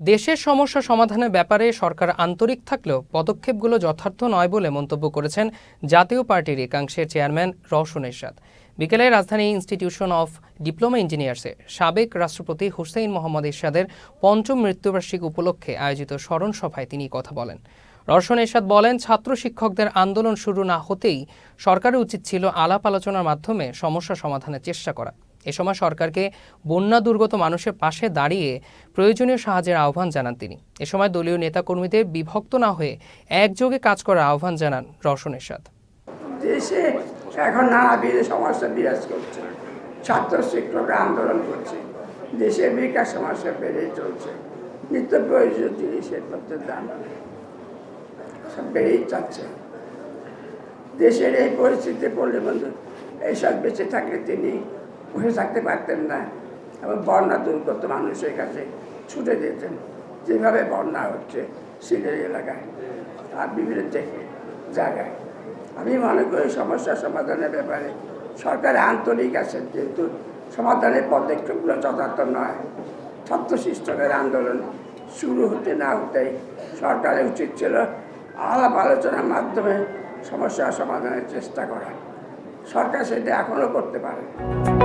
দেশের সমস্যা সমাধানের ব্যাপারে সরকার আন্তরিক থাকলেও পদক্ষেপগুলো যথার্থ নয় বলে মন্তব্য করেছেন জাতীয় পার্টির একাংশের চেয়ারম্যান রওশন এরশাদ। বিকেলে রাজধানী ইনস্টিটিউশন অফ ডিপ্লোমা ইঞ্জিনিয়ার্সে সাবেক রাষ্ট্রপতি হুসেইন মোহাম্মদ এরশাদের পঞ্চম মৃত্যুবার্ষিকী উপলক্ষে আয়োজিত স্মরণ সভায় তিনি কথা বলেন। রওশন এরশাদ বলেন, ছাত্র শিক্ষকদের আন্দোলন শুরু না হতেই সরকারের উচিত ছিল আলাপ আলোচনার মাধ্যমে সমস্যা সমাধানের চেষ্টা করা। এ সময় সরকারকে বন্যা দুর্গত মানুষের পাশে দাঁড়িয়ে প্রয়োজনীয় সাহায্যের আহ্বান জানান তিনি। এ সময় দলীয় নেতাকর্মীদের বিভক্ত না হয়ে একযোগে কাজ করার আহ্বান জানান রওশন এরশাদ। দেশে এখন নানাবিধ সমস্যা বিরাজ করছে। ছাত্র শিক্ষকরা আন্দোলন করছে। দেশের বেকার সমস্যা বেড়েই চলছে। নিত্য প্রয়োজনীয় জিনিসের মধ্যে দাম সব বেড়েই যাচ্ছে। দেশের এই পরিস্থিতিতে পড়লে বন্ধু, এইসব বেঁচে থাকলে তিনি বসে থাকতে পারতেন না। এবং বন্যা দুর্গত মানুষের কাছে। ছুটে যেতেন। যেভাবে বন্যা হচ্ছে সিলেট এলাকায় আর বিভিন্ন জায়গায়- আমি মনে করি সমস্যা সমাধানের ব্যাপারে সরকার আন্তরিক আছেন কিন্তু সমাধানের পদক্ষেপগুলো যথার্থ নয়। ছাত্র শিক্ষকের আন্দোলন শুরু হতে না হতেই সরকারের উচিত ছিল আলাপ আলোচনার মাধ্যমে সমস্যা সমাধানের চেষ্টা করা। সরকার সেটা এখনও করতে পারে